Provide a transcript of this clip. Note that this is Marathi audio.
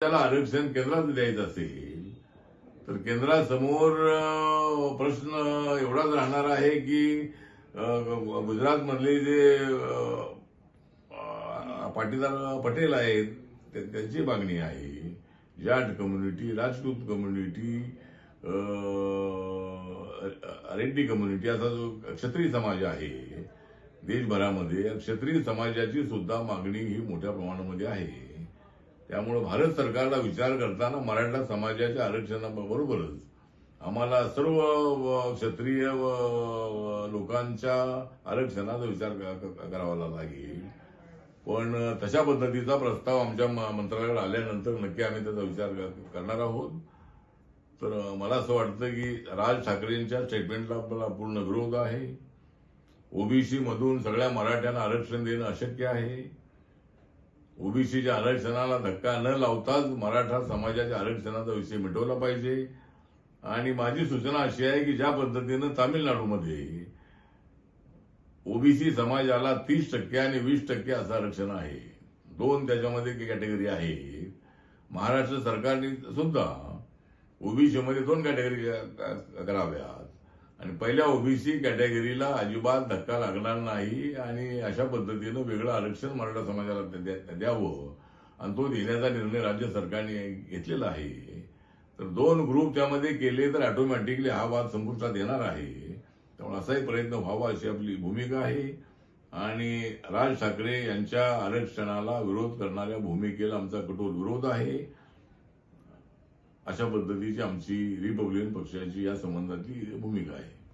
त्याला आरक्षण केंद्रात द्यायचं असेल तर केंद्रासमोर प्रश्न एवढाच राहणार आहे की गुजरातमधले जे पाटीदार पटेल आहेत त्यांची मागणी आहे. Jat community Rajput community Reddy community असा जो क्षत्रिय समाज आहे देशभरामध्ये या क्षत्रिय समाजाची सुद्धा मागणी ही मोठ्या प्रमाणामध्ये आहे. त्यामुळे भारत सरकारला विचार करताना मराठा समाजाच्या आरक्षणाबरोबरच आम्हाला सर्व क्षत्रिय व लोकांच्या आरक्षणाचा विचार क- करावा लागेल. पण तशा पद्धतीचा प्रस्ताव आमच्या मंत्रालयाकडे आल्यानंतर नक्की आम्ही त्याचा विचार करणार आहोत. तर मला असं वाटतं की राज ठाकरेंच्या स्टेटमेंटला आपला पूर्ण विरोध आहे. ओबीसी मधून सगळ्या मराठ्यांना आरक्षण देणं अशक्य आहे. ओबीसीच्या आरक्षणाला धक्का न लावताच मराठा समाजाच्या आरक्षणाचा विषय मिटवला पाहिजे. आणि माझी सूचना अशी आहे की ज्या पद्धतीनं तामिळनाडूमध्ये ओबीसी समाजाला तीस टक्के आणि वीस टक्के असं आरक्षण आहे. दोन त्याच्यामध्ये कॅटेगरी आहे. महाराष्ट्र सरकारने सुद्धा ओबीसीमध्ये दोन कॅटेगरी कराव्यात. आणि पहिल्या ओबीसी कॅटेगरीला अजिबात धक्का लागणार नाही आणि अशा पद्धतीनं वेगळं आरक्षण मराठा समाजाला द्यावं. आणि तो देण्याचा निर्णय राज्य सरकारने घेतलेला आहे. तर दोन ग्रुप त्यामध्ये केले तर ऑटोमॅटिकली हा वाद संपुष्टात येणार आहे. त्यामुळे असाही प्रयत्न व्हावा अशी आपली भूमिका आहे. आणि राज ठाकरे यांच्या आरक्षणाला विरोध करणाऱ्या भूमिकेला आमचा कठोर विरोध आहे. अशा पद्धतीची आमची रिपब्लिकन पक्षाची या संबंधातली भूमिका आहे.